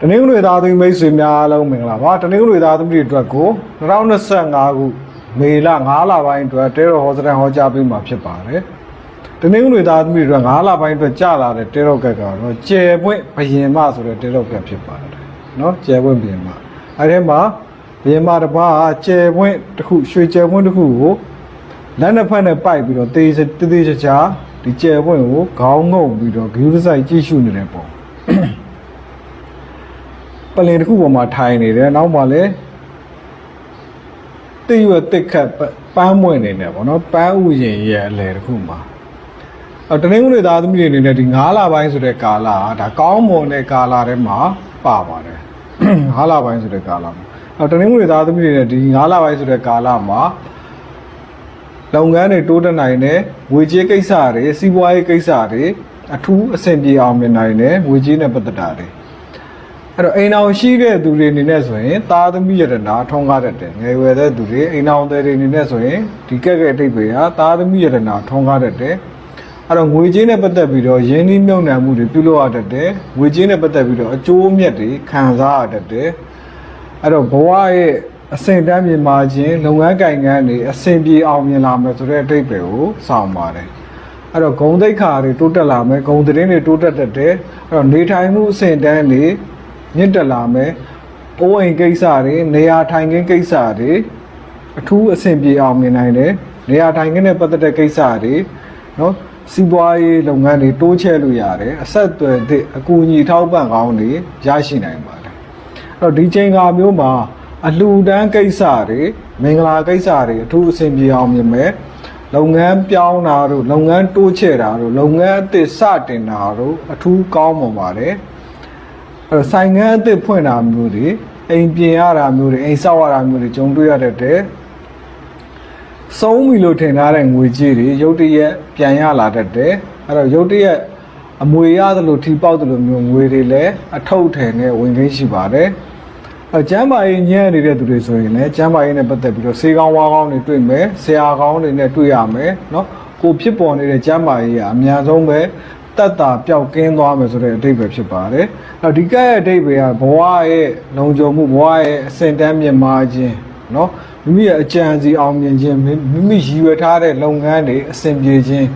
တနင်္ဂနွေသားသမီးမိတ်ဆွေများအားလုံးမင်္ဂလာပါတနင်္ဂနွေသားသမီးတွေအတွက်ကို2025ခုမေလ9လပိုင်းအတွက်တေရောဟောစတန်ဟောကြားပေးမှာဖြစ်ပါတယ်တနင်္ဂနွေသားသမီးတွေအတွက်9လပိုင်းအတွက်ကြာလာတဲ့တေရောကက်ကတော့ကျယ်ပွင့်ဘယင်မဆိုတဲ့တေရောကက်ဖြစ်ပါတယ်နော်ကျယ်ပွင့်ဘယင်မအဲဒီမှာဘယင်မတစ်ပါးကျယ်ပွင့်တစ်ခုရွှေကျယ်ပွင့်တစ်ခုကိုလက်နှစ်ဖက်နဲ့ပိုက်ပြီးတော့တေးတေးချာချာဒီကျယ်ပွင့်ကိုခေါင်းငုံပြီးတော့ဂရုစိုက်ကြည့်ရှုနေတဲ့ပုံ ပလင်တစ်ခုပေါ်မှာထိုင်နေတယ်နောက်မှလည်းတိရွက်တစ်ခတ်ပပန်းမွင့်နေတယ်ဗောနော်ပန်းဥယင်ရဲ့အလယ်တစ်ခုမှာအော်တနင်္ဂနွေသားသမီးတွေအနေနဲ့ဒီ9လပိုင်းဆိုတဲ့ကာလကဒါကောင်းမွန်တဲ့ကာလထဲမှာပါပါတယ်9လပိုင်းဆိုတဲ့ကာလမှာအော်တနင်္ဂနွေသားသမီးတွေနဲ့ဒီ9လပိုင်းဆိုတဲ့ကာလမှာလုပ်ငန်းတွေတိုးတက်နိုင်တယ်ငွေကြေးကိစ္စတွေစီးပွားရေးကိစ္စတွေအထူးအဆင်ပြေအောင်မြင်နိုင်တယ်ငွေကြေးနဲ့ပတ်သက်တာတွေ အဲ့တော့အိမ်အောင်ရှိတဲ့သူတွေအနေနဲ့ဆိုရင်သားသမီးရတနာထုံးကားတတ်တယ်ငယ်ရွယ်တဲ့သူတွေအိမ်အောင်တဲ့တွေအနေနဲ့ဆိုရင်ဒီကက်ကက်အတိတ်ပဲဟာသားသမီးရတနာထုံးကားတတ်တယ်အဲ့တော့ငွေကြေးနဲ့ပတ်သက်ပြီးတော့ရင်းနှီးမြှုပ်နှံမှုတွေပြုလုပ်ရတတ်တယ်ငွေကြေးနဲ့ပတ်သက်ပြီးတော့အကျိုးအမြတ်တွေခံစားရတတ်တယ်အဲ့တော့ဘဝရဲ့အဆင့်တန်းမြင်မာခြင်းလုပ်ငန်းကိုင်ငန်းတွေအဆင်ပြေအောင်မြင်လာမယ်ဆိုတဲ့အတိတ်ပဲကိုစောင့်ပါတယ်အဲ့တော့ဂုံတိတ်ခါတွေတိုးတက်လာမယ်ဂုံသတင်းတွေတိုးတက်တတ်တယ်အဲ့တော့နေထိုင်မှုအဆင့်တန်းတွေ မြင့်တက်လာမယ်။အိုးအိမ်ကိစ္စတွေနေရာထိုင်ခင်းကိစ္စတွေအထူးအဆင်ပြေအောင်မြင်နိုင်တယ်။နေရာထိုင်ခင်းနဲ့ပတ်သက်တဲ့ကိစ္စတွေနော်စီးပွားရေးလုပ်ငန်းတွေတိုးချဲ့လို့ရတယ်။အဆက်အသွယ်တဲ့အကူအညီထောက်ပံ့ကောင်းတွေရရှိနိုင်ပါတယ်။အဲ့တော့ဒီချိန်ကာမျိုးမှာအလှူဒန်းကိစ္စတွေမင်္ဂလာကိစ္စတွေအထူးအဆင်ပြေအောင်မြင်မယ်။လုပ်ငန်းပြောင်းတာတို့လုပ်ငန်းတိုးချဲ့တာတို့လုပ်ငန်းအသစ်စတင်တာတို့အထူးကောင်းမွန်ပါတယ်။ အဲ့တော့ဆိုင်ငန်းအသစ်ဖွင့်တာမျိုးတွေအိမ်ပြင်ရတာမျိုးတွေအိမ်ဆောက်ရတာမျိုးတွေကြုံတွေ့ရတဲ့တဲ့စုံးပြီလို့ထင်ထားတဲ့ငွေကြေးတွေရုတ်တရက်ပြန်ရလာတတ်တယ်အဲ့တော့ရုတ်တရက်အမွေရသလိုထိပေါက်သလိုမျိုးငွေတွေလည်းအထုပ်ထည်နဲ့ဝင်ခင်းရှိပါတယ်အဲကျမ်းမာရေးညံ့နေတဲ့သူတွေဆိုရင်လည်းကျမ်းမာရေးနဲ့ပတ်သက်ပြီးတော့စေကောင်းဝါကောင်းတွေတွေ့မယ်ဆရာကောင်းတွေနဲ့တွေ့ရမယ်เนาะကိုဖြစ်ပေါ်နေတဲ့ကျမ်းမာရေးကအများဆုံးပဲ တက်တာပျောက်ကင်းသွားမယ်ဆိုတဲ့အဓိပ္ပာယ်ဖြစ်ပါတယ်။အဲဒီကရဲ့အဓိပ္ပာယ်ကဘဝရဲ့လုံခြုံမှုဘဝရဲ့အဆင့်တန်းမြင့်မားခြင်းနော်မိမိရဲ့အကြံစီအောင်မြင်ခြင်းမိမိရည်ရွယ်ထားတဲ့လုပ်ငန်းတွေအဆင်ပြေခြင်း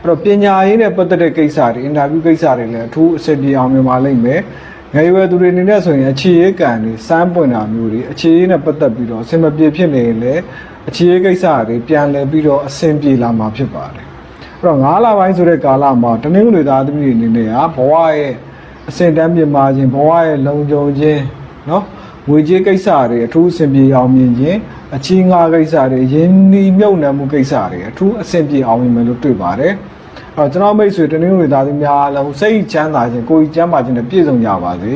အဲ့တော့ပညာရေးနဲ့ပတ်သက်တဲ့ကိစ္စတွေအင်တာဗျူးကိစ္စတွေလည်းအထူးအဆင်ပြေအောင်မြင်ပါလိမ့်မယ်။ငယ်ရွယ်သူတွေအနေနဲ့ဆိုရင်အခြေရေးကံတွေစမ်းပွင့်တာမျိုးတွေအခြေရေးနဲ့ပတ်သက်ပြီးတော့အဆင်မပြေဖြစ်နေရင်လည်းအခြေရေးကိစ္စတွေပြန်လည်ပြီးတော့အဆင်ပြေလာမှာဖြစ်ပါတယ်။ အဲ့တော့9လပိုင်းဆိုတဲ့ကာလမှာတနင်္ဂနွေသားသမီးတွေအနေနဲ့ကဘဝရဲ့အဆင့်တန်းမြင့်မာခြင်းဘဝရဲ့လုံခြုံခြင်းเนาะငွေကြေးကိစ္စတွေအထူးအဆင်ပြေအောင်မြင်ခြင်းအချင်းငါကိစ္စတွေရင်းနှီးမြုပ်နှံမှုကိစ္စတွေအထူးအဆင်ပြေအောင်မြင်မယ်လို့တွေ့ပါတယ်အဲ့တော့ကျွန်တော်မိတ်ဆွေတနင်္ဂနွေသားသမီးများအားလုံးစိတ်ချမ်းသာခြင်းကိုယ်ကြီးကျမ်းမာခြင်းနဲ့ပြည့်စုံကြပါစေ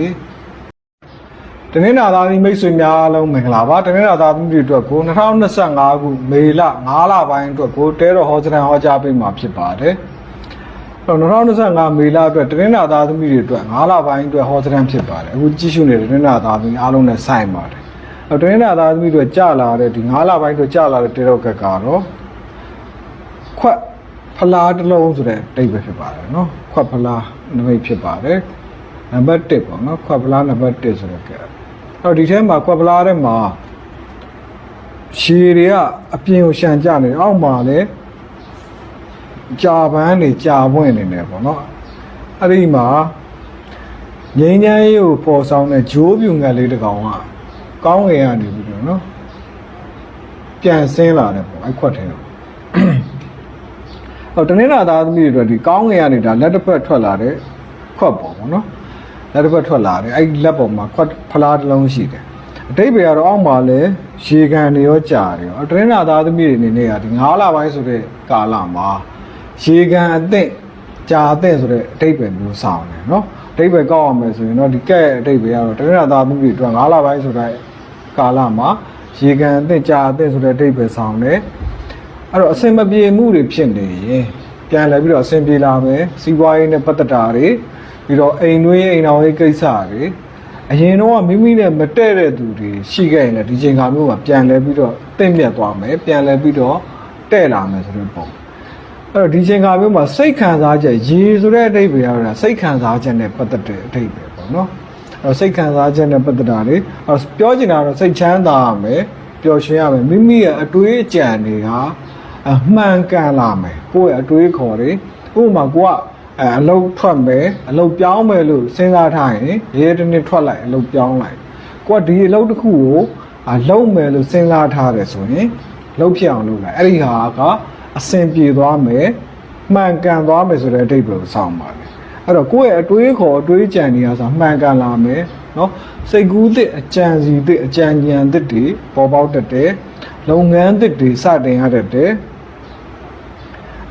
တနင်္လာသားမိတ်ဆွေများအားလုံးမင်္ဂလာပါတနင်္လာသားသမီးတွေအတွက်ကို2025ခုမေလ9လပိုင်းအတွက်ကိုတဲတော်ဟောစတန်ဟောကြားပေးမှာဖြစ်ပါတယ်အဲ့တော့2025မေလအတွက်တနင်္လာသားသမီးတွေအတွက်9လပိုင်းအတွက်ဟောစတန်ဖြစ်ပါတယ်အခုကြည့်ရှုနေတဲ့တနင်္လာသားသမီးအားလုံးနဲ့ဆိုင်ပါတယ်အဲ့တနင်္လာသားသမီးတွေကြလာတဲ့ဒီ9လပိုင်းအတွက်ကြလာတဲ့တဲတော်ကကတော့ခွက်ဖလားတစ်လုံးဆိုတဲ့အိပ်ပဲဖြစ်ပါတယ်နော်ခွက်ဖလားနမိတ်ဖြစ်ပါတယ်နံပါတ်1ပေါ့နော်ခွက်ဖလားနံပါတ်1ဆိုတဲ့ကဲ အဲ့ဒီထဲမှာကွက်ပလာထဲမှာရှည်တွေကအပြင်ကိုရှံကြနေအောက်မှာလည်းကြာပန်းနေကြာပွင့်နေတယ်ပေါ့နော်အဲ့ဒီမှာငိမ့်ချမ်းရေးကိုပေါ်ဆောင်တဲ့ဂျိုးပြူငတ်လေးတစ်ကောင်ကကောင်းငယ်ရနေပြီတော့နော်ပြန်ဆင်းလာတယ်ပေါ့အဲ့ခွက်ထဲတော့အော်တနေ့လာသားသမီးတွေအတွက်ဒီကောင်းငယ်ရနေတာလက်တစ်ဖက်ထွက်လာတဲ့ခွက်ပေါ့ပေါ့နော် လက်တစ်ဖက်ထွက်လာတယ်အဲ့ဒီလက်ပေါ်မှာခွက်ဖလားတစ်လုံးရှိတယ်အတိတ်ပဲကတော့အောက်မှာလဲရေကန်တွေရောကြာတယ်ရောတနင်္လာသားသမီးတွေအနေနဲ့ကဒီ9လပိုင်းဆိုတဲ့ကာလမှာရေကန်အသင့်ကြာအသင့်ဆိုတဲ့အတိတ်ပဲမျိုးဆောင်တယ်နော်အတိတ်ပဲကောက်အောင်မယ်ဆိုရင်တော့ဒီကဲ့အတိတ်ပဲကတော့တနင်္လာသားသမီးတွေအတွက်9လပိုင်းဆိုတဲ့ကာလမှာရေကန်အသင့်ကြာအသင့်ဆိုတဲ့အတိတ်ပဲဆောင်တယ်အဲ့တော့အဆင်မပြေမှုတွေဖြစ်နေရင်ပြန်လဲပြီးတော့အဆင်ပြေလာမယ်စီးပွားရေးနဲ့ပတ်သက်တာတွေ ပြီးတော့အိမ်တွင်းအိမ်တော်ရေးကိစ္စတွေအရင်တော့မိမိနဲ့မတည့်တဲ့သူတွေရှိခဲ့ရင်လည်းဒီချိန်ခါမျိုးမှာပြန်လဲပြီးတော့တင့်မြတ်သွားမယ်ပြန်လဲပြီးတော့တဲ့လာမယ်ဆိုတဲ့ပုံအဲ့တော့ဒီချိန်ခါမျိုးမှာစိတ်ခံစားချက်ရေဆိုတဲ့အဓိပ္ပာယ်ကတော့စိတ်ခံစားချက်နဲ့ပတ်သက်တဲ့အဓိပ္ပာယ်ပေါ့နော်အဲ့တော့စိတ်ခံစားချက်နဲ့ပတ်သက်တာလေအဲ့တော့ပြောချင်တာတော့စိတ်ချမ်းသာရမယ်ပျော်ရွှင်ရမယ်မိမိရဲ့အတွေးအကြံတွေကအမှန်ကန်လာမယ်ကိုယ့်ရဲ့အတွေးခေါ်တွေဥပမာကိုက အဲအလုတ်ထွက်မယ်အလုတ်ပြောင်းမယ်လို့စဉ်းစားထားရင်ရဲတနေ့ထွက်လိုက်အလုတ်ပြောင်းလိုက်ကိုကဒီအလုတ်တစ်ခုကိုအလုံးမယ်လို့စဉ်းစားထားတယ်ဆိုရင်လှုပ်ဖြစ်အောင်လုပ်လိုက်အဲ့ဒီဟာကအဆင်ပြေသွားမယ်မှန်ကန်သွားမယ်ဆိုတဲ့အဓိပ္ပာယ်ကိုစောင့်ပါတယ်အဲ့တော့ကိုယ့်ရဲ့အတွေးခေါ်အတွေးကြံတွေကဆိုမှန်ကန်လာမယ်နော်စိတ်ကူးတဲ့အကြံစီတဲ့အကြံဉာဏ်သစ်တွေပေါ်ပေါက်တတ်တယ်လုပ်ငန်းသစ်တွေစတင်ရတတ်တယ်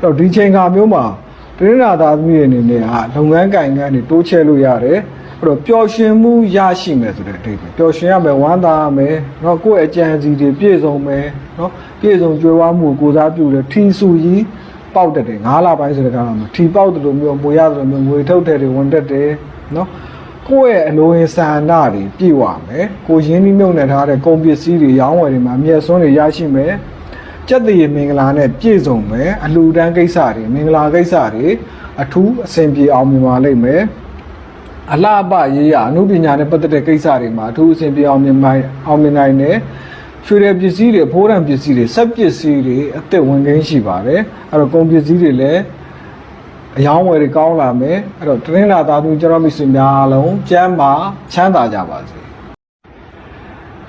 အဲ့တော့ဒီချိန်ခါမျိုးမှာ တရင်းနာသားသမီးတွေအနေနဲ့ဟာလုပ်ငန်းကင်ကန်းတွေတိုးချဲ့လို့ရတယ်အဲ့တော့ပျော်ရွှင်မှုရရှိမယ်ဆိုတဲ့အဓိပ္ပာယ်ပျော်ရွှင်ရမယ်ဝမ်းသာရမယ်เนาะကိုယ့်အကြံစီတွေပြည့်စုံမယ်เนาะပြည့်စုံကြွယ်ဝမှုကိုကိုစားပြုတယ်ထီဆူကြီးပေါက်တတ်တယ်၅လပိုင်းဆိုတဲ့ကောင်မှာထီပေါက်တယ်လို့မျိုးမွေရတယ်လို့မျိုးငွေထုတ်တယ်တွေဝင်တတ်တယ်เนาะကိုယ့်ရဲ့အလိုရင်ဆန္ဒတွေပြည့်ဝမယ်ကိုရင်းနှီးမြုပ်နှံထားတဲ့ကုန်ပစ္စည်းတွေရောင်းဝယ်တွေမှာအမြတ်စွန်းတွေရရှိမယ် ကြက်တည်မင်္ဂလာနဲ့ပြည့်စုံမယ်အလှူဒန်းကိစ္စတွေမင်္ဂလာကိစ္စတွေအထူးအဆင်ပြေအောင်မြင်ပါလိမ့်မယ်အလားအပရေးရအမှုပညာနဲ့ပတ်သက်တဲ့ကိစ္စတွေမှာအထူးအဆင်ပြေအောင်မြင်နိုင်အောင်မြင်နိုင်တယ်ရွှေရပစ္စည်းတွေဖိုးရံပစ္စည်းတွေစက်ပစ္စည်းတွေအသက်ဝင်ကိန်းရှိပါတယ်အဲ့တော့ကုန်ပစ္စည်းတွေလည်းအယောင်းဝယ်တွေကောင်းလာမယ်အဲ့တော့တရင်းလာသားသူကျွန်တော်မိတ်ဆွေများအားလုံးကျမ်းမာချမ်းသာကြပါစေ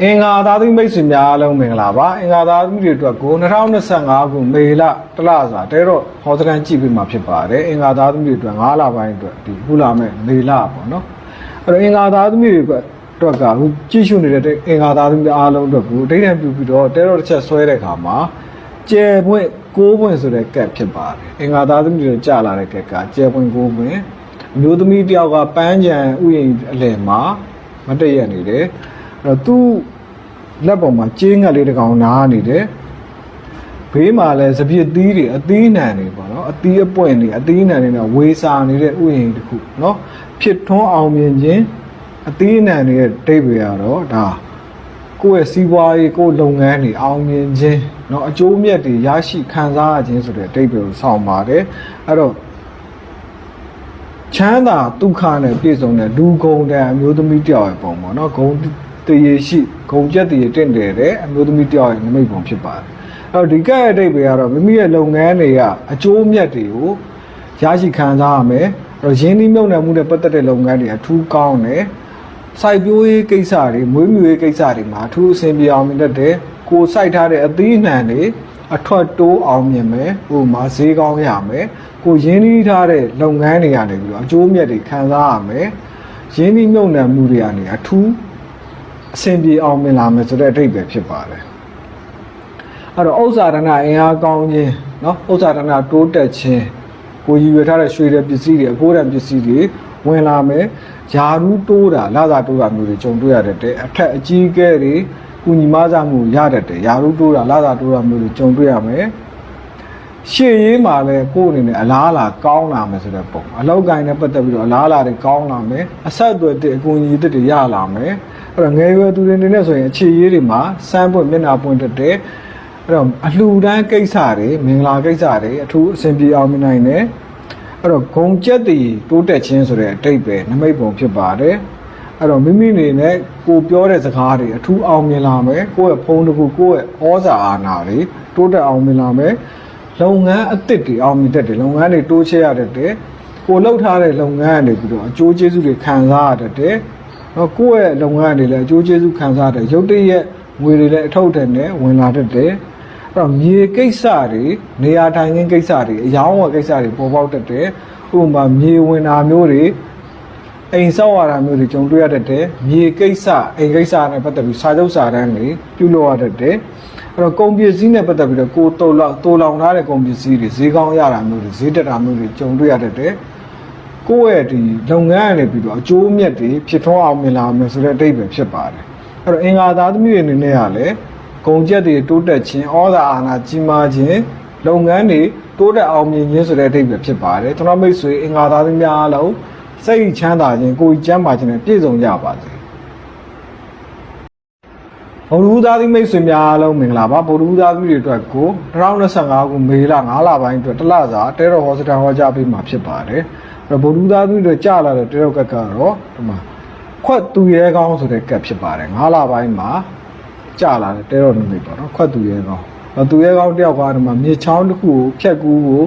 အင်္ဂါသားသမီးမိတ်ဆွေများအားလုံးမင်္ဂလာပါအင်္ဂါသားသမီးတွေအတွက်ကို2025ခုမေလတလစာတဲတော့ဟောစကန်ကြည့်ပြီးမှဖြစ်ပါတယ်အင်္ဂါသားသမီးတွေအတွက်9လပိုင်းအတွက်ဒီခုလာမဲ့မေလပေါ့နော်အဲ့တော့အင်္ဂါသားသမီးတွေအတွက်အတွက်ကခုကြည့်ရှုနေတဲ့အင်္ဂါသားသမီးအားလုံးအတွက်ကိုအဓိဋ္ဌာန်ပြုပြီးတော့တဲတော့တစ်ချက်ဆွဲတဲ့အခါမှာကျဲပွင့်ကိုးပွင့်ဆိုတဲ့ကက်ဖြစ်ပါတယ်အင်္ဂါသားသမီးတွေကြာလာတဲ့ကက်ကကျဲပွင့်ကိုးပွင့်အမျိုးသမီးတစ်ယောက်ကပန်းကြံဥယျာဉ်အလယ်မှာမတည့်ရနေတယ် အဲ့တော့သူ့ လက်ပေါ်မှာကျင်းငတ်လေးတစ်ကောင်နားနေတယ်ဘေးမှာလည်းစပြစ်သီးတွေအသီးနှံတွေပေါ့နော်အသီးအပွင့်တွေအသီးနှံတွေနဲ့ဝေစာနေတဲ့ဥယျာဉ်တစ်ခုနော်ဖြစ်ထွန်းအောင်မြင်ခြင်းအသီးနှံတွေရဲ့တိတ်တွေကတော့ဒါကိုယ့်ရဲ့စီးပွားရေးကိုယ့်လုပ်ငန်းတွေအောင်မြင်ခြင်းเนาะအကျိုးမြတ်တွေရရှိခံစားရခြင်းဆိုတဲ့အတိတ်တွေကိုဆောင်ပါတယ်အဲ့တော့ချမ်းသာဒုက္ခနဲ့ပြည့်စုံတဲ့လူဂုံတဲ့အမျိုးသမီးတယောက်ရဲ့ပုံပေါ့နော်ဂုံ တရေရှိဂုံကျက်တရေတင့်တယ်တဲ့အမျိုးသမီးတယောက်ရဲ့နမိတ်ပုံဖြစ်ပါတယ်အဲ့တော့ဒီကဲ့ရဲ့အတိတ်တွေကတော့မိမိရဲ့လုပ်ငန်းတွေကအကျိုးမြတ်တွေကိုရရှိခံစားရမယ်အဲ့တော့ရင်းနှီးမြှုပ်နှံမှုနဲ့ပတ်သက်တဲ့လုပ်ငန်းတွေအထူးကောင်းတယ်စိုက်ပျိုးရေးကိစ္စတွေမွေးမြူရေးကိစ္စတွေမှာအထူးအဆင်ပြေအောင်မြင်တတ်တယ်ကိုစိုက်ထားတဲ့အသီးအနှံတွေအထွက်တိုးအောင်မြင်မယ်ဟိုမှာဈေးကောင်းရမယ်ကိုရင်းနှီးထားတဲ့လုပ်ငန်းတွေကနေပြီးတော့အကျိုးမြတ်တွေခံစားရမယ်ရင်းနှီးမြှုပ်နှံမှုတွေကနေအထူး အဆင်ပြေအောင်မြင်လာမယ်ဆိုတဲ့အဓိပ္ပာယ်ဖြစ်ပါတယ်အဲ့တော့ဥစ္စာဒနာအင်အားကောင်းခြင်းเนาะဥစ္စာဒနာတိုးတက်ခြင်းကိုရည်ရွယ်ထားတဲ့ရွှေတဲ့ပစ္စည်းတွေအကိုးတဲ့ပစ္စည်းတွေဝင်လာမယ်ယာရူးတိုးတာလာသာတိုးတာမျိုးတွေကြုံတွေ့ရတတ်တယ်အထက်အကြီးအကဲတွေကုညီမစားမှုရတတ်တယ်ယာရူးတိုးတာလာသာတိုးတာမျိုးတွေကြုံတွေ့ရမယ် ရှေ့ရေးမှာလည်းကိုယ့်အနေနဲ့အလားအလာကောင်းလာမယ်ဆိုတဲ့ပုံအလောက်ကိုင်းနဲ့ပတ်သက်ပြီးတော့အလားအလာတွေကောင်းလာမယ်အဆက်အသွယ်တဲ့အကူအညီတွေရလာမယ်အဲ့တော့ငယ်ရွယ်သူတွေအနေနဲ့ဆိုရင်အခြေရေးတွေမှာစမ်းပွင့်မျက်နှာပွင့်တတ်တယ်အဲ့တော့အလှူဒန်းကိစ္စတွေမင်္ဂလာကိစ္စတွေအထူးအဆင်ပြေအောင်မြင်နိုင်တယ်အဲ့တော့ဂုံကျက်တည်တိုးတက်ခြင်းဆိုတဲ့အတိတ်ပဲနမိတ်ပုံဖြစ်ပါတယ်အဲ့တော့မိမိအနေနဲ့ကိုပြောတဲ့စကားတွေအထူးအောင်မြင်လာမယ်ကိုယ့်ရဲ့ဖုန်းတစ်ခုကိုယ့်ရဲ့ဩဇာအာဏာတွေတိုးတက်အောင်မြင်လာမယ် လုပ်ငန်းအသစ်တွေအောင်မြင်တတ်တယ်လုပ်ငန်းတွေတိုးချဲ့ရတတ်တယ်ကိုလှုပ်ထားတဲ့လုပ်ငန်းတွေပြီးတော့အကျိုးကျေးဇူးတွေခံစားရတတ်တယ်တော့ကိုယ့်ရဲ့လုပ်ငန်းတွေလည်းအကျိုးကျေးဇူးခံစားရတယ်ရုပ်တရက်ငွေတွေလည်းအထောက်အထည်နဲ့ဝင်လာတတ်တယ်အဲ့တော့မြေကိစ္စတွေနေရာထိုင်ခင်းကိစ္စတွေအယောင်းဝယ်ကိစ္စတွေပေါ်ပေါက်တတ်တယ်ဥပမာမြေဝင်တာမျိုးတွေ အိမ်ဆောက်ရတာမျိုးတွေကြုံတွေ့ရတတ်တယ်မြေကိစ္စအိမ်ကိစ္စနဲ့ပတ်သက်ပြီးစာချုပ်စာတမ်းတွေပြုလုပ်ရတတ်တယ်အဲ့တော့ကုန်ပစ္စည်းနဲ့ပတ်သက်ပြီးတော့ကိုတုံလောက်တိုးလောင်ထားတဲ့ကုန်ပစ္စည်းတွေဈေးကောင်းရတာမျိုးတွေဈေးတက်တာမျိုးတွေကြုံတွေ့ရတတ်တယ်ကိုယ့်ရဲ့ဒီလုပ်ငန်းရနေပြီးတော့အကျိုးအမြတ်တွေဖြစ်ထွန်းအောင်မြင်လာမယ်ဆိုတဲ့အတိတ်ပဲဖြစ်ပါတယ်အဲ့တော့အင်္ဂါသားသမီးတွေအနေနဲ့ကလည်းကုန်ကျက်တွေတိုးတက်ခြင်းဩဇာအာဏာကြီးမားခြင်းလုပ်ငန်းတွေတိုးတက်အောင်မြင်ခြင်းဆိုတဲ့အတိတ်ပဲဖြစ်ပါတယ်ကျွန်တော်မိတ်ဆွေအင်္ဂါသားသမီးများအားလုံး စိတ်ချမ်းသာခြင်းကိုယ်ကြီးကျမ်းမာခြင်းနဲ့ပြည့်စုံကြပါစေဘုရူသားသမီးမိတ်ဆွေများအားလုံးမင်္ဂလာပါဘုရူသားသမီးတွေအတွက်ကို2025ခုမေလ9လပိုင်းအတွက်တလစာတဲတော်ဟောစတန်ဟောကြားပေးမှာဖြစ်ပါတယ်အဲ့တော့ဘုရူသားသမီးတွေကြာလာတဲ့တဲတော်ကက်ကတော့ဒီမှာခွက်သူရဲကောင်းဆိုတဲ့ကတ်ဖြစ်ပါတယ်9လပိုင်းမှာကြာလာတဲ့တဲတော်နမိတ်ပေါ့နော်ခွက်သူရဲကောင်းတော့သူရဲကောင်းတယောက်ကဒီမှာမြေချောင်းတစ်ခုကိုဖြတ်ကူးကို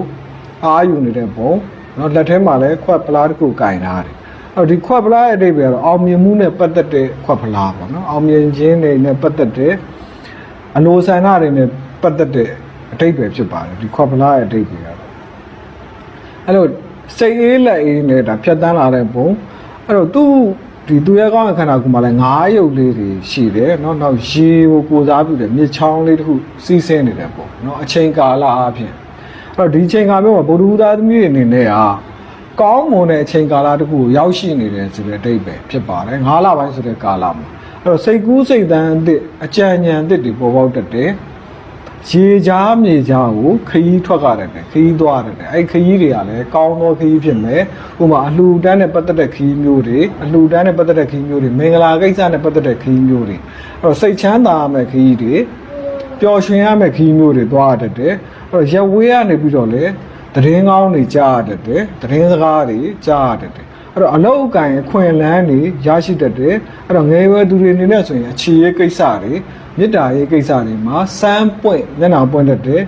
အားယူနေတဲ့ပုံ နော်လက်ထဲမှာလည်းခွက်ပလားတစ်ခုကင်ထားတယ်အဲ့တော့ဒီခွက်ပလားရဲ့အဓိပ္ပာယ်ကတော့အောင်မြင်မှုနဲ့ပတ်သက်တဲ့ခွက်ပလားပေါ့နော်အောင်မြင်ခြင်းတွေနဲ့ပတ်သက်တဲ့အလိုဆန္ဒတွေနဲ့ပတ်သက်တဲ့အဓိပ္ပာယ်ဖြစ်ပါတယ်ဒီခွက်ပလားရဲ့အဓိပ္ပာယ်ကတော့ အဲ့တော့စိတ်အေးလက်အေးနဲ့ဒါဖြတ်တန်းလာတဲ့ပုံအဲ့တော့သူ့ဒီသူရဲ့ကောင်းတဲ့ခန္ဓာကိုယ်မှာလည်းငါးရုပ်လေးတွေရှိတယ်เนาะနောက်ရေကိုကိုစားပြုတယ်မြေချောင်းလေးတစ်ခုစီးဆင်းနေတဲ့ပုံเนาะအချိန်ကာလအပြင်အဲ့ တော့ဒီအချိန်ကာလမျိုးမှာဗုဒ္ဓဦးသားသမီးတွေအနေနဲ့ဟာကောင်းမွန်တဲ့အချိန်ကာလတစ်ခုကိုရောက်ရှိနေတယ်ဆိုတဲ့အတိတ်ပဲဖြစ်ပါတယ်၅လပိုင်းဆိုတဲ့ကာလမှာအဲ့တော့စိတ်ကူးစိတ်တန်းအသစ်အကြံဉာဏ်အသစ်တွေပေါ်ပေါက်တတ်တယ်ရေကြားမြေကြားကိုခရီးထွက်ကြတယ်ခရီးသွားတယ်အဲ့ခရီးတွေကလည်းကောင်းသောခရီးဖြစ်မယ်ဥပမာအလှူဒန်းနဲ့ပတ်သက်တဲ့ခရီးမျိုးတွေအလှူဒန်းနဲ့ပတ်သက်တဲ့ခရီးမျိုးတွေမင်္ဂလာကိစ္စနဲ့ပတ်သက်တဲ့ခရီးမျိုးတွေအဲ့တော့စိတ်ချမ်းသာရမယ့်ခရီးတွေ ပျော်ရွှင်ရမယ့်ခရီးမျိုးတွေသွားရတတ်တယ်အဲ့တော့ရက်ဝေးကနေပြီးတော့လေသတင်းကောင်းတွေကြားရတတ်တယ်သတင်းစကားတွေကြားရတတ်တယ်အဲ့တော့အလောက်အကင်အခွင့်အလန်းတွေရရှိတတ်တယ်အဲ့တော့ငယ်ရွယ်သူတွေအနေနဲ့ဆိုရင်အခြေရေးကိစ္စတွေမေတ္တာရေးကိစ္စတွေမှာစမ်းပွင့်မျက်နှာပွင့်တတ်တယ်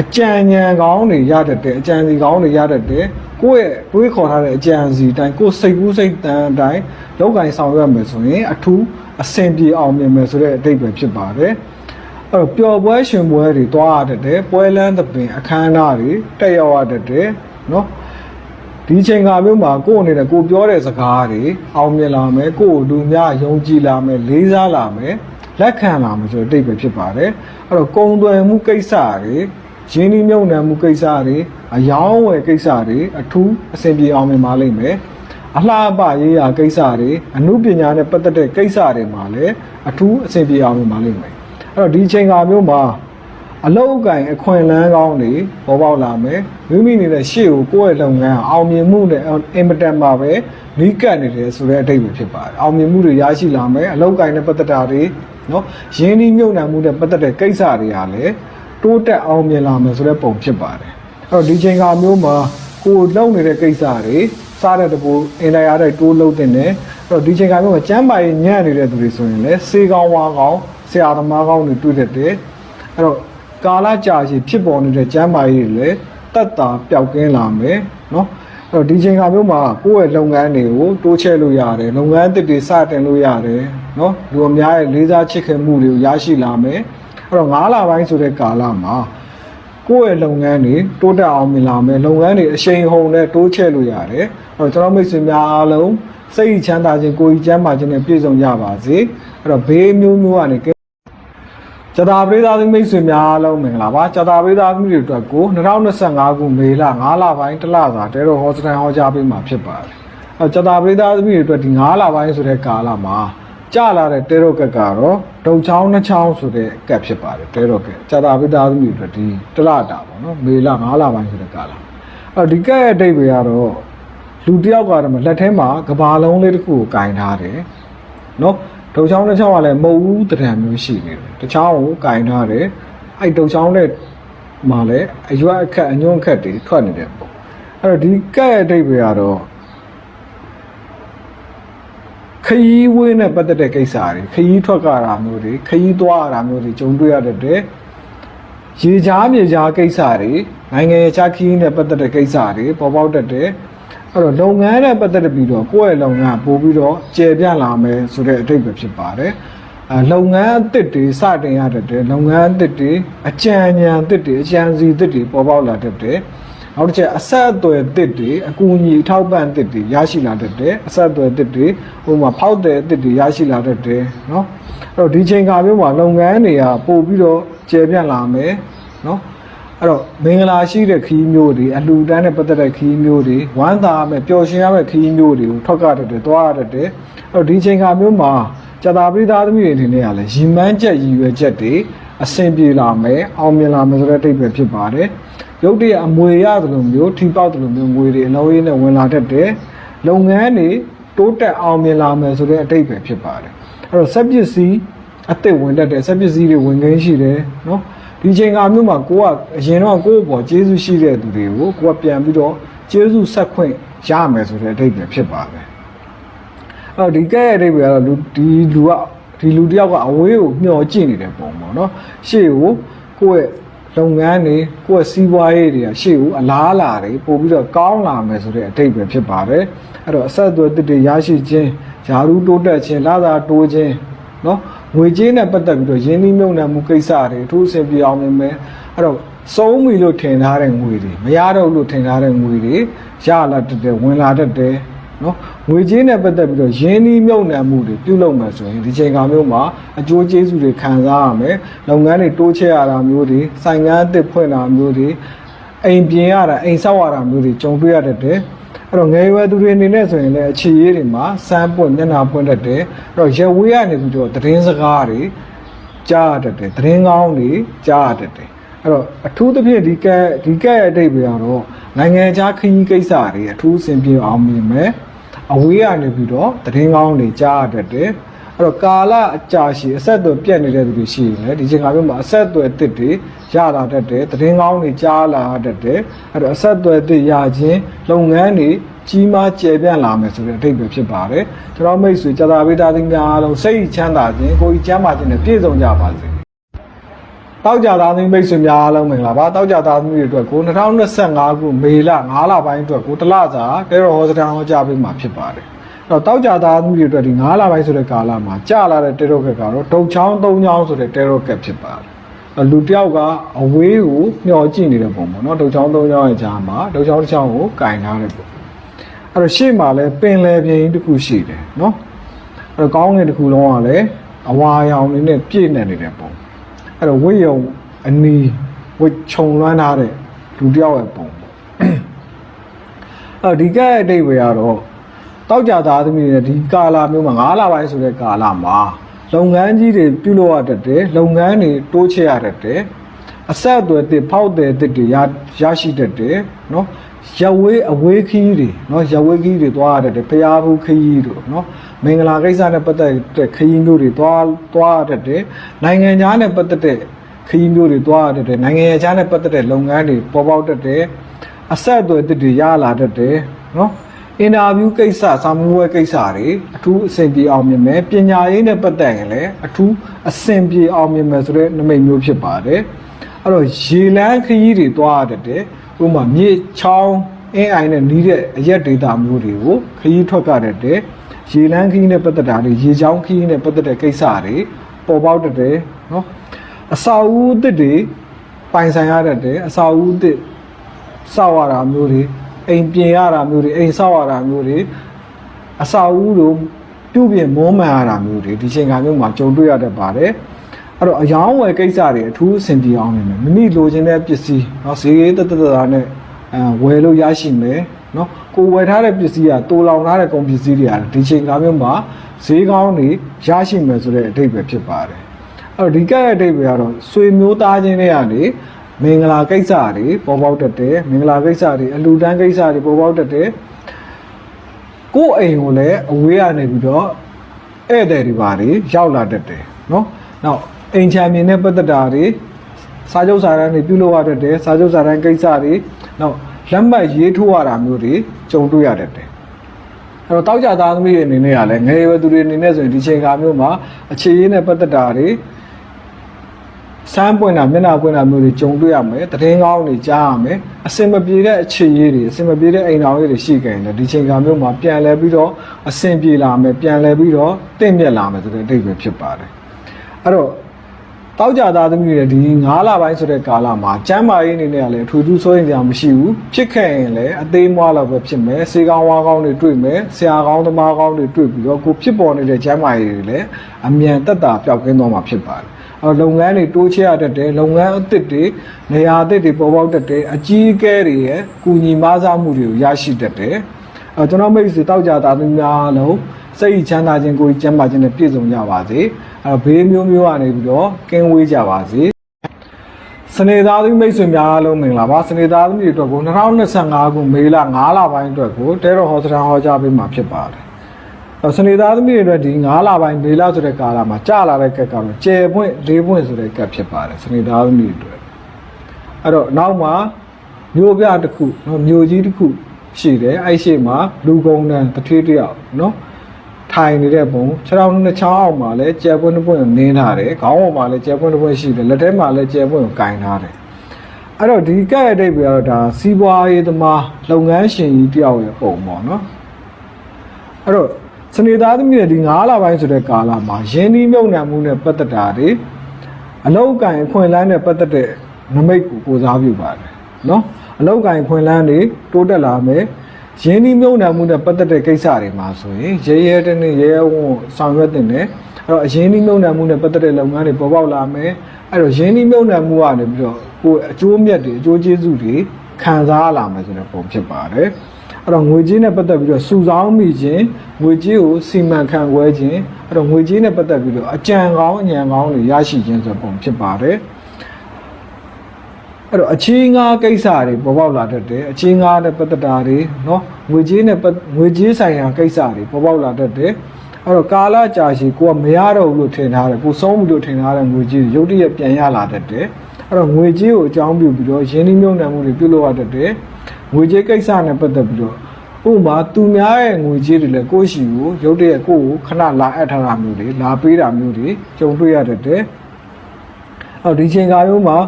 အကြံဉာဏ်ကောင်းတွေရတတ်တယ်အကြံစီကောင်းတွေရတတ်တယ်ကိုယ့်ရဲ့တွေးခေါ်ထားတဲ့အကြံစီတိုင်းကိုယ်စိတ်ကူးစိတ်တန်အတိုင်းလောက်ကင်ဆောင်ရွက်မယ်ဆိုရင်အထူးအဆင်ပြေအောင်မြင်မယ်ဆိုတဲ့အတိတ်ပဲဖြစ်ပါတယ် အဲ့တော့ပျော်ပွဲရှင်ပွဲတွေတွားရတတ်တယ်ပွဲလန်းသပင်အခမ်းအနားတွေတက်ရောက်ရတတ်တယ်နော်ဒီချိန်ခါမျိုးမှာကိုယ့်အနေနဲ့ကိုပြောတဲ့စကားတွေအောင်မြင်လာမယ်ကိုယ့်ကိုလူများယုံကြည်လာမယ်လေးစားလာမယ်လက်ခံလာမယ်ဆိုတဲ့အတိတ်ပဲဖြစ်ပါတယ်အဲ့တော့ကုံသွယ်မှုကိစ္စတွေရင်းနှီးမြုပ်နှံမှုကိစ္စတွေအယောင်းဝယ်ကိစ္စတွေအထူးအဆင်ပြေအောင်မြင်ပါလိမ့်မယ်အလှပရေးရာကိစ္စတွေအမှုပညာနဲ့ပတ်သက်တဲ့ကိစ္စတွေမှာလည်းအထူးအဆင်ပြေအောင်မြင်ပါလိမ့်မယ် အဲ့တော့ဒီချိန်ခါမျိုးမှာအလောက်အကင်အခွင့်အလန်းကောင်းတွေပေါ်ပေါက်လာမယ်မိမိနေတဲ့ရှေ့ကိုကိုယ့်ရဲ့လုပ်ငန်းအောင်မြင်မှုနဲ့အင်မတန်မှာပဲနီးကပ်နေတယ်ဆိုတဲ့အတိတ်ပဲဖြစ်ပါတယ်အောင်မြင်မှုတွေရရှိလာမယ်အလောက်ကင်နဲ့ပတ်သက်တာတွေနော်ရင်းနှီးမြုပ်နှံမှုနဲ့ပတ်သက်တဲ့ကိစ္စတွေကလည်းတိုးတက်အောင်မြင်လာမယ်ဆိုတဲ့ပုံဖြစ်ပါတယ်အဲ့တော့ဒီချိန်ကမျိုးမှာကိုယ်လုပ်နေတဲ့ကိစ္စတွေစားတဲ့တပူအင်တိုင်းအားတဲ့တိုးလုပ်တဲ့နဲ့အဲ့တော့ဒီချိန်ကမျိုးမှာကျမ်းမာရေးညံ့နေတဲ့သူတွေဆိုရင်လည်းစေကောင်းဝါကောင်း ဆရာသမားကောင်းတွေတွေ့တတ်တယ်အဲ့တော့ကာလကြာရှည်ဖြစ်ပေါ်နေတဲ့ကျမ်းမာရေးတွေလည်းတက်တာပျောက်ကင်းလာမယ်နော်အဲ့တော့ဒီချိန်ခါမျိုးမှာကိုယ့်ရဲ့လုပ်ငန်းတွေကိုတိုးချဲ့လို့ရတယ်လုပ်ငန်းအသစ်တွေစတင်လို့ရတယ်နော်လူအများရဲ့လေးစားချစ်ခင်မှုတွေကိုရရှိလာမယ်အဲ့တော့9လပိုင်းဆိုတဲ့ကာလမှာကိုယ့်ရဲ့လုပ်ငန်းတွေတိုးတက်အောင်မြင်လာမယ်လုပ်ငန်းတွေအရှိန်ဟုန်နဲ့တိုးချဲ့လို့ရတယ်အဲ့တော့ကျွန်တော်မိတ်ဆွေများအားလုံးစိတ်ချမ်းသာခြင်းကိုယ်ကြီးကျန်းမာခြင်းနဲ့ပြည့်စုံကြပါစေအဲ့တော့ဘေးမျိုးမျိုးကနေ ကျတာပရိသတ်မိတ်ဆွေများအားလုံးမင်္ဂလာပါကျတာပရိသတ်မိတွေအတွက်ကို2025ခုမေလ9လပိုင်းတစ်လစာတဲတော်ဟောစတန်ဟောကြားပေးမှာဖြစ်ပါတယ်အဲကျတာပရိသတ်မိတွေအတွက်ဒီ9လပိုင်းဆိုတဲ့ကာလမှာကြာလာတဲ့တဲတော်ကက်ကတော့ဒုံချောင်းနှချောင်းဆိုတဲ့ကက်ဖြစ်ပါတယ်တဲတော်ကက်ကျတာပရိသတ်မိတွေအတွက်ဒီတစ်လတာပေါ့နော်မေလ9လပိုင်းဆိုတဲ့ကာလအဲဒီကက်ရဲ့အတိတ်ပဲကတော့လူတစ်ယောက်ကတော့လက်ထဲမှာကဘာလုံးလေးတစ်ခုကိုကင်ထားတယ်နော် ဒုံချောင်းတစ်ချောင်းကလည်းမုတ်ဦးတရံမျိုးရှိနေတယ်တစ်ချောင်းကိုကင်ထားတယ်အဲ့ဒုံချောင်းနဲ့မှာလည်းအရွက်အခက်အညွန့်အခက်တွေထွက်နေတယ်ပေါ့အဲ့တော့ဒီကက်ရဲ့အဓိပ္ပာယ်ကတော့ခရီးဝေးနဲ့ပတ်သက်တဲ့ကိစ္စတွေခရီးထွက်ကြတာမျိုးတွေခရီးသွားရတာမျိုးတွေကြုံတွေ့ရတဲ့အတွက်ရေချားမြေချားကိစ္စတွေနိုင်ငံရေးချခီးနဲ့ပတ်သက်တဲ့ကိစ္စတွေပေါ်ပေါက်တတ်တယ် အဲ့တော့လုပ်ငန်းနဲ့ပတ်သက်ပြီးတော့ကိုယ့်ရဲ့လုပ်ငန်းပို့ပြီးတော့ကျေပြန့်လာမယ်ဆိုတဲ့အဓိပ္ပာယ်ဖြစ်ပါတယ်။အဲလုပ်ငန်းအသစ်တွေစတင်ရတတ်တယ်လုပ်ငန်းအသစ်တွေအကြံဉာဏ်အသစ်တွေအကြံစီအသစ်တွေပေါ်ပေါက်လာတတ်တယ်။နောက်တစ်ချက်အဆက်အသွယ်အသစ်တွေအကူအညီအထောက်ပံ့အသစ်တွေရရှိလာတတ်တယ်အဆက်အသွယ်အသစ်တွေဟိုမှာဖောက်တဲ့အသစ်တွေရရှိလာတတ်တယ်နော်။အဲ့တော့ဒီချိန်ခါမျိုးမှာလုပ်ငန်းတွေကပို့ပြီးတော့ကျေပြန့်လာမယ်နော်။ အဲ့တော့မင်္ဂလာရှိတဲ့ခီးမျိုးတွေအလှူဒန်းနဲ့ပတ်သက်တဲ့ခီးမျိုးတွေဝမ်းသာရမယ့်ပျော်ရွှင်ရမယ့်ခီးမျိုးတွေကိုထွက်ကြတတ်တယ်တွားရတတ်တယ်အဲ့တော့ဒီချိန်ခါမျိုးမှာဇာတာပရိသတ်သမီးတွေအနေနဲ့ကလည်းရီမန်းချက်ရည်ရွယ်ချက်တွေအဆင်ပြေလာမယ်အောင်မြင်လာမယ်ဆိုတဲ့အတိတ်ပဲဖြစ်ပါတယ်ရုပ်တရက်အမွေရတယ်လို့မျိုးထိပေါက်တယ်လို့မျိုးငွေတွေအလုံးရင်းနဲ့ဝင်လာတတ်တယ်လုပ်ငန်းတွေတိုးတက်အောင်မြင်လာမယ်ဆိုတဲ့အတိတ်ပဲဖြစ်ပါတယ်အဲ့တော့စက်ပစ္စည်းအသစ်ဝင်တတ်တယ်စက်ပစ္စည်းတွေဝင်ခင်းရှိတယ်နော် ဒီချိန်ကမျိုးမှာကိုကအရင်တော့ကိုယ့်အပေါ်ကျေးဇူးရှိတဲ့သူတွေကိုကိုကပြန်ပြီးတော့ကျေးဇူးဆက်ခွင့်ရမယ်ဆိုတဲ့အဓိပ္ပာယ်ဖြစ်ပါတယ်အဲ့တော့ဒီကဲရဲ့အဓိပ္ပာယ်ကတော့လူဒီလူကဒီလူတယောက်ကအဝေးကိုမျောကြည့်နေတဲ့ပုံပေါ့နော်ရှေ့ကိုကိုယ့်ရဲ့လုပ်ငန်းတွေကိုယ့်ရဲ့စီးပွားရေးတွေကရှေ့ကိုအလားအလာတွေပို့ပြီးတော့ကောင်းလာမယ်ဆိုတဲ့အဓိပ္ပာယ်ဖြစ်ပါတယ်အဲ့တော့အဆက်အသွယ်တစ်တွေရရှိခြင်းယာရုတိုးတက်ခြင်းလာသာတိုးခြင်းနော် ငွေကြေးနဲ့ပတ်သက်ပြီးတော့ရင်းနှီးမြှုပ်နှံမှုကိစ္စတွေအထူးအဆင်ပြေအောင်မြင်မယ်အဲ့တော့စုံးပြီလို့ထင်ထားတဲ့ငွေတွေမရတော့ဘူးလို့ထင်ထားတဲ့ငွေတွေရလာတတ်တယ်ဝင်လာတတ်တယ်နော်ငွေကြေးနဲ့ပတ်သက်ပြီးတော့ရင်းနှီးမြှုပ်နှံမှုတွေပြုလုပ်မယ်ဆိုရင်ဒီချိန်ခါမျိုးမှာအကျိုးကျေးဇူးတွေခံစားရမယ်လုပ်ငန်းတွေတိုးချဲ့ရတာမျိုးတွေဆိုင်ငန်းအသစ်ဖွင့်တာမျိုးတွေအိမ်ပြင်ရတာအိမ်ဆောက်ရတာမျိုးတွေကြုံတွေ့ရတတ်တယ် အဲ့တော့ငယ်ရွယ်သူတွေအနေနဲ့ဆိုရင်လည်းအခြေရေးတွေမှာစမ်းပွင့်မျက်နှာပွင့်တတ်တယ်အဲ့တော့ရက်ဝေးကနေပြီးတော့သတင်းစကားတွေကြားရတတ်တယ်သတင်းကောင်းတွေကြားရတတ်တယ်အဲ့တော့အထူးသဖြင့်ဒီကက်ဒီကက်ရဲ့အတိတ်ပဲကတော့နိုင်ငံခြားခရီးကိစ္စတွေအထူးအဆင်ပြေအောင်မြင်မယ်အဝေးကနေပြီးတော့သတင်းကောင်းတွေကြားရတတ်တယ် အဲ့တော့ကာလအကြာရှည်အဆက်အသွယ်ပြတ်နေတဲ့သူတွေရှိရင်လည်းဒီချိန်ကမျိုးမှာအဆက်အသွယ်အသစ်တွေရလာတတ်တယ်သတင်းကောင်းတွေကြားလာတတ်တယ်အဲ့တော့အဆက်အသွယ်အသစ်ရခြင်းလုပ်ငန်းတွေကြီးမားကျယ်ပြန့်လာမယ်ဆိုတဲ့အဓိပ္ပာယ်ဖြစ်ပါတယ်ကျွန်တော်မိတ်ဆွေကြာတာဝိသားသင်းများအားလုံးစိတ်ချမ်းသာခြင်းကိုယ်ကြီးချမ်းသာခြင်းနဲ့ပြည့်စုံကြပါစေတောက်ကြသားသမီးမိတ်ဆွေများအားလုံးမင်္ဂလာပါတောက်ကြသားသမီးတွေအတွက်ကို2025ခုမေလ9လပိုင်းအတွက်ကိုတစ်လစာတဲရောဟောစတန်ဟောကြားပေးမှာဖြစ်ပါတယ်အဲ့ တော့တောက်ကြသားသမီးတွေအတွက်ဒီ9လပိုင်းဆိုတဲ့ကာလမှာကြာလာတဲ့တဲရောကက်ကတော့ဒုတ်ချောင်း၃ချောင်းဆိုတဲ့တဲရောကက်ဖြစ်ပါတယ်အဲ့လူတစ်ယောက်ကအဝေးကိုမျောကြည့်နေတဲ့ပုံပေါ့နော်ဒုတ်ချောင်း၃ချောင်းရဲ့ကြားမှာဒုတ်ချောင်းတစ်ချောင်းကိုကင်ထားတဲ့ပုံအဲ့တော့ရှေ့မှာလည်းပင်လယ်ပြင်ကြီးတစ်ခုရှိတယ်နော်အဲ့တော့ကောင်းကင်တစ်ခုလုံးကလည်းအဝါရောင်နေနဲ့ပြည့်နေနေတဲ့ပုံအဲ့တော့ဝိယုံအနီးဝိခြုံလွှမ်းထားတဲ့လူတစ်ယောက်ရဲ့ပုံပေါ့အဲ့တော့ဒီကဲအတိတ်ပဲကတော့ တောက်ကြသားသမီးတွေဒီကာလာမျိုးမှာ9လပိုင်းဆိုတဲ့ကာလာမှာလုပ်ငန်းကြီးတွေပြုလုပ်ရတတ်တယ်လုပ်ငန်းတွေတိုးချဲ့ရတတ်တယ်အဆက်အသွယ်တစ်ဖောက်တယ်တစ်တွေရရရှိတတ်တယ်နော်ရဝေးအဝေးခီးတွေနော်ရဝေးခီးတွေသွားရတတ်တယ်ဖျားဘူးခီးတို့နော်မင်္ဂလာကိစ္စနဲ့ပတ်သက်တဲ့ခီးမျိုးတွေသွားသွားရတတ်တယ်နိုင်ငံခြားနဲ့ပတ်သက်တဲ့ခီးမျိုးတွေသွားရတတ်တယ်နိုင်ငံခြားနဲ့ပတ်သက်တဲ့လုပ်ငန်းတွေပေါ်ပေါက်တတ်တယ်အဆက်အသွယ်တစ်တွေရလာတတ်တယ်နော် အင်တာဗျူးကိစ္စစာမွေးကိစ္စတွေအထူးအဆင်ပြေအောင်မြင်မယ်ပညာရေးနဲ့ပတ်သက်ရင်လည်းအထူးအဆင်ပြေအောင်မြင်မယ်ဆိုတဲ့နမိတ်မျိုးဖြစ်ပါတယ်အဲ့တော့ရေလန်းခရီးတွေသွားရတတ်တယ်ဥပမာမြေချောင်းအင်းအိုင်နဲ့နီးတဲ့အရက်ဒေတာမျိုးတွေကိုခရီးထွက်ကြတတ်တယ်ရေလန်းခရီးနဲ့ပတ်သက်တာတွေရေချောင်းခရီးနဲ့ပတ်သက်တဲ့ကိစ္စတွေပေါ်ပေါက်တတ်တယ်နော်အစာအုပ်အသစ်တွေပိုင်ဆိုင်ရတတ်တယ်အစာအုပ်အသစ်စောက်ရတာမျိုးတွေ အိမ်ပြင်ရတာမျိုးတွေအိမ်စောက်ရတာမျိုးတွေအစာအုပ်တို့ပြုပြင်မွမ်းမံရတာမျိုးတွေဒီချိန်ကမျိုးမှာကြုံတွေ့ရတတ်ပါတယ်အဲ့တော့အယောင်းဝယ်ကိစ္စတွေအထူးအဆင်ပြေအောင်နေမယ်မိမိလိုချင်တဲ့ပစ္စည်းเนาะဈေးတက်တက်တာနဲ့အဲဝယ်လို့ရရှိမယ်เนาะကိုဝယ်ထားတဲ့ပစ္စည်းကတိုးလောင်ထားတဲ့ကုန်ပစ္စည်းတွေကဒီချိန်ကမျိုးမှာဈေးကောင်းတွေရရှိမယ်ဆိုတဲ့အဓိပ္ပာယ်ဖြစ်ပါတယ် အဲ့တော့ဒီကဲ့ရဲ့အတိတ်ပဲကတော့ဆွေမျိုးသားချင်းတွေကနေ မင်္ဂလာကိစ္စတွေပေါ်ပေါက်တတ်တယ်မင်္ဂလာကိစ္စတွေအလူတန်းကိစ္စတွေပေါ်ပေါက်တတ်တယ်ကိုယ့်အိမ်ကိုလည်းအဝေးကနေပြီးတော့ဧည့်သည်တွေပါတွေရောက်လာတတ်တယ်နော်နောက်အိမ်ချမ်းမြင်တဲ့ပတ်သက်တာတွေစာချုပ်စာတမ်းတွေပြုလုပ်ရတတ်တယ်စာချုပ်စာတမ်းကိစ္စတွေနောက်လက်မှတ်ရေးထိုးရတာမျိုးတွေကြုံတွေ့ရတတ်တယ်အဲ့တော့တောက်ကြသားသမီးတွေအနေနဲ့ကလည်းငယ်ရွယ်သူတွေအနေနဲ့ဆိုရင်ဒီချိန်ခါမျိုးမှာအခြေရေးနဲ့ပတ်သက်တာတွေ စမ်းပွင့်တာမျက်နှာပွင့်တာမျိုးတွေကြုံတွေ့ရမယ်တည်င်းကောင်းတွေကြားရမယ်အစင်မပြေတဲ့အခြေရေးတွေအစင်မပြေတဲ့အိမ်တော်ရေးတွေရှိကြရင်လည်းဒီချိန်ခါမျိုးမှာပြန်လဲပြီးတော့အစင်ပြေလာမယ်ပြန်လဲပြီးတော့တင့်မြက်လာမယ်ဆိုတဲ့အဓိပ္ပာယ်ဖြစ်ပါတယ်အဲ့တော့တောက်ကြသားသမီးတွေဒီ9လပိုင်းဆိုတဲ့ကာလမှာကျမ်းမာရေးအနေနဲ့ကလည်းအထူးထူးစိုးရင်စရာမရှိဘူးဖြစ်ခဲ့ရင်လည်းအသေးမွားလောက်ပဲဖြစ်မယ်စေကောင်းဝါကောင်းတွေတွေ့မယ်ဆရာကောင်းသမားကောင်းတွေတွေ့ပြီးတော့ကိုဖြစ်ပေါ်နေတဲ့ကျမ်းမာရေးတွေလည်းအမြန်တက်တာပျောက်ကင်းသွားမှာဖြစ်ပါတယ်အဲတော့ လုပ်ငန်းတွေတိုးချဲ့ရတတ်တယ်လုပ်ငန်းအသစ်တွေနေရာအသစ်တွေပေါ်ပေါက်တတ်တယ်အကြီးအကဲတွေရဲ့ကုညီမစားမှုတွေကိုရရှိတတ်တယ်အဲကျွန်တော်မိတ်ဆွေတောက်ကြသားသမီးများအားလုံးစိတ်ချမ်းသာခြင်းကိုယ်ကျမ်းမာခြင်းနဲ့ပြည့်စုံကြပါစေအဲတော့ဘေးမျိုးမျိုးကနေပြီးတော့ကင်းဝေးကြပါစေစနေသားသမီးမိတ်ဆွေများအားလုံးမင်္ဂလာပါစနေသားသမီးတွေအတွက်ကို2025ခုမေလ9လပိုင်းအတွက်ကိုတဲတော်ဟောစတန်ဟောကြားပေးမှာဖြစ်ပါတယ်။အဲ စနေသားသမီးတွေအတွက်ဒီ9လပိုင်းမေလဆိုတဲ့ကာလမှာကြာလာတဲ့ကက်ကတော့ကျယ်ပွင့်လေးပွင့်ဆိုတဲ့ကက်ဖြစ်ပါတယ်စနေသားသမီးတွေအတွက်။အဲ့တော့နောက်မှာမျိုးပြတစ်ခုနော်မျိုးကြီးတစ်ခုရှိတယ်အဲ့ရှိမှာလူကုန်းတန်းတစ်ထေးတစ်ယောက်နော်ထထိုင်နေတဲ့ပုံခြေထောက်နှစ်ချောင်းအောက်မှာလည်းကြက်ပွင့်တစ်ပွင့်ကိုနင်းထားတယ်ခေါင်းပေါ်မှာလည်းကြက်ပွင့်တစ်ပွင့်ရှိတယ်လက်ထဲမှာလည်းကြက်ပွင့်ကိုကင်ထားတယ်အဲ့တော့ဒီကဲ့ရဲ့အတိတ်ပဲတော့ဒါစီးပွားရေးသမားလုပ်ငန်းရှင်ကြီးတယောက်ရဲ့ပုံပေါ့နော်အဲ့တော့ စနေသားသမီးရဲ့ဒီ9လပိုင်းဆိုတဲ့ကာလမှာရင်းနှီးမြုပ်နှံမှုနဲ့ပတ်သက်တာတွေအလောက်အကင်အခွင့်အလန်းနဲ့ပတ်သက်တဲ့နမိတ်ကိုကိုစားပြုပါတယ်နော်အလောက်ကင်ခွင့်လန်းတွေတိုးတက်လာမယ်ရင်းနှီးမြုပ်နှံမှုနဲ့ပတ်သက်တဲ့ကိစ္စတွေမှာဆိုရင်ရဲရဲတဲ့နဲ့ရဲရဲဝံ့ဆောင်ရွက်တင်တယ်အဲ့တော့အရင်းနှီးမြုပ်နှံမှုနဲ့ပတ်သက်တဲ့လုပ်ငန်းတွေပေါ်ပေါက်လာမယ်အဲ့တော့ရင်းနှီးမြုပ်နှံမှုကနေပြီးတော့ကိုယ်အကျိုးမြတ်တွေအကျိုးကျေးဇူးတွေခံစားလာမယ်ဆိုတဲ့ပုံဖြစ်ပါတယ် အဲ့တော့ငွေကြေးနဲ့ပတ်သက်ပြီးတော့စုဆောင်းမိခြင်းငွေကြေးကိုစီမံခန့်ခွဲခြင်းအဲ့တော့ငွေကြေးနဲ့ပတ်သက်ပြီးတော့အကြံကောင်းအဉဏ်ကောင်းတွေရရှိခြင်းဆိုတဲ့ပုံဖြစ်ပါတယ် အဲ့တော့အချင်းငါကိစ္စတွေပေါ်ပေါက်လာတတ်တယ်အချင်းငါနဲ့ပတ်သက်တာတွေเนาะငွေကြေးနဲ့ပတ်ငွေကြေးဆိုင်ရာကိစ္စတွေပေါ်ပေါက်လာတတ်တယ်အဲ့တော့ကာလကြာရှည်ကိုကမရတော့ဘူးလို့ထင်ထားတယ်ကိုဆုံးပြီလို့ထင်ထားတဲ့ငွေကြေးတွေရုတ်တရက်ပြန်ရလာတတ်တယ်အဲ့တော့ငွေကြေးကိုအကြောင်းပြုပြီးတော့ရင်းနှီးမြှုပ်နှံမှုတွေပြုလုပ်ရတတ်တယ် ငွေကြေးကိစ္စနဲ့ပတ်သက်ပြီးတော့ဥပမာသူများရဲ့ငွေကြေးတွေလည်းကိုယ့်ရှိကိုရုတ်တရက်ကိုယ့်ကိုခဏလာအပ်ထားတာမျိုးတွေလာပေးတာမျိုးတွေကြုံတွေ့ရတတ်တယ်အဲ့တော့ဒီချိန်ကာလမျိုးမှာ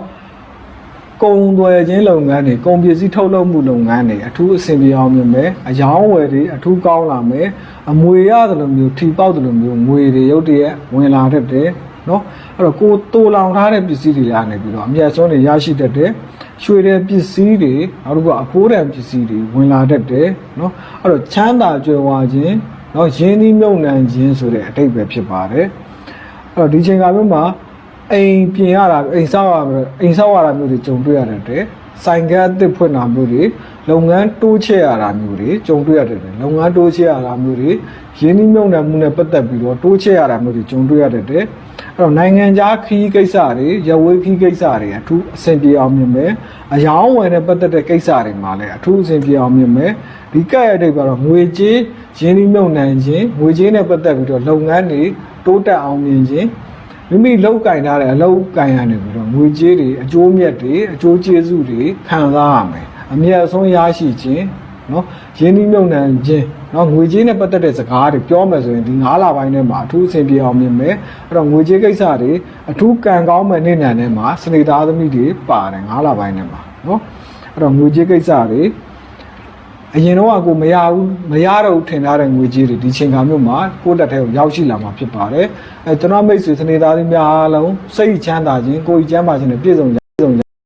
ကုန်သွယ်ခြင်းလုပ်ငန်းတွေကုန်ပစ္စည်းထုတ်လုပ်မှုလုပ်ငန်းတွေအထူးအဆင်ပြေအောင်မြင်မယ်အယောင်းဝယ်တွေအထူးကောင်းလာမယ်အမွေရတယ်လို့မျိုးထီပေါက်တယ်လို့မျိုးငွေတွေရုတ်တရက်ဝင်လာတတ်တယ်နော်အဲ့တော့ကိုတိုးလောင်ထားတဲ့ပစ္စည်းတွေလာနေပြီးတော့အမြတ်စွန်းတွေရရှိတတ်တယ် ရွှေတဲ့ပစ္စည်းတွေနောက်တစ်ခုအဖိုးတန်ပစ္စည်းတွေဝင်လာတတ်တယ်နော်အဲ့တော့ချမ်းသာကြွယ်ဝခြင်းနော်ရင်းနှီးမြုပ်နှံခြင်းဆိုတဲ့အတိတ်ပဲဖြစ်ပါတယ်အဲ့တော့ဒီချိန်ကမျိုးမှာအိမ်ပြင်ရတာအိမ်ဆောက်ရတာအိမ်ဆောက်ရတာမျိုးတွေကြုံတွေ့ရတဲ့တဲ့ဆိုင်ကအသစ်ဖွင့်တာမျိုးတွေလုပ်ငန်းတိုးချဲ့ရတာမျိုးတွေကြုံတွေ့ရတဲ့တဲ့လုပ်ငန်းတိုးချဲ့ရတာမျိုးတွေရင်းနှီးမြှုပ်နှံမှုနဲ့ပတ်သက်ပြီးတော့တိုးချဲ့ရတာမျိုးတွေကြုံတွေ့ရတဲ့တဲ့အဲ့ တော့နိုင်ငံခြားခီးကိစ္စတွေရဝေးခီးကိစ္စတွေအထူးအဆင်ပြေအောင်မြင်မယ်အယောင်းဝယ်နဲ့ပတ်သက်တဲ့ကိစ္စတွေမှာလည်းအထူးအဆင်ပြေအောင်မြင်မယ်ဒီကဲ့ရဲ့အဓိပ္ပာယ်တော့ငွေကြေးရင်းနှီးမြှုပ်နှံခြင်းငွေကြေးနဲ့ပတ်သက်ပြီးတော့လုပ်ငန်းတွေတိုးတက်အောင်မြင်ခြင်းမိမိလောက်ကင်ထားတဲ့အလောက်ကင်ရနေပြီးတော့ငွေကြေးတွေအကျိုးမြတ်တွေအကျိုးကျေးဇူးတွေခံစားရမယ်အမြတ်အစွန်းရရှိခြင်းနော်ရင်းနှီးမြှုပ်နှံခြင်း နော်ငွေကြေးနဲ့ပတ်သက်တဲ့စကားတွေပြောမယ်ဆိုရင်ဒီ9လပိုင်းထဲမှာအထူးအဆင်ပြေအောင်မြင်မယ်အဲ့တော့ငွေကြေးကိစ္စတွေအထူးကံကောင်းမဲ့နေ့ညံထဲမှာစနေသားသမီးတွေပါတယ်9လပိုင်းထဲမှာနော်အဲ့တော့ငွေကြေးကိစ္စတွေအရင်တော့ကိုမရဘူးမရတော့ထင်ထားတဲ့ငွေကြေးတွေဒီချိန်ခါမျိုးမှာကိုယ့်လက်ထဲကိုရောက်ရှိလာမှာဖြစ်ပါတယ်အဲကျွန်တော်မိတ်ဆွေစနေသားသမီးများအားလုံးစိတ်ချမ်းသာခြင်းကိုယ်ချမ်းသာခြင်းနဲ့ပြည့်စုံ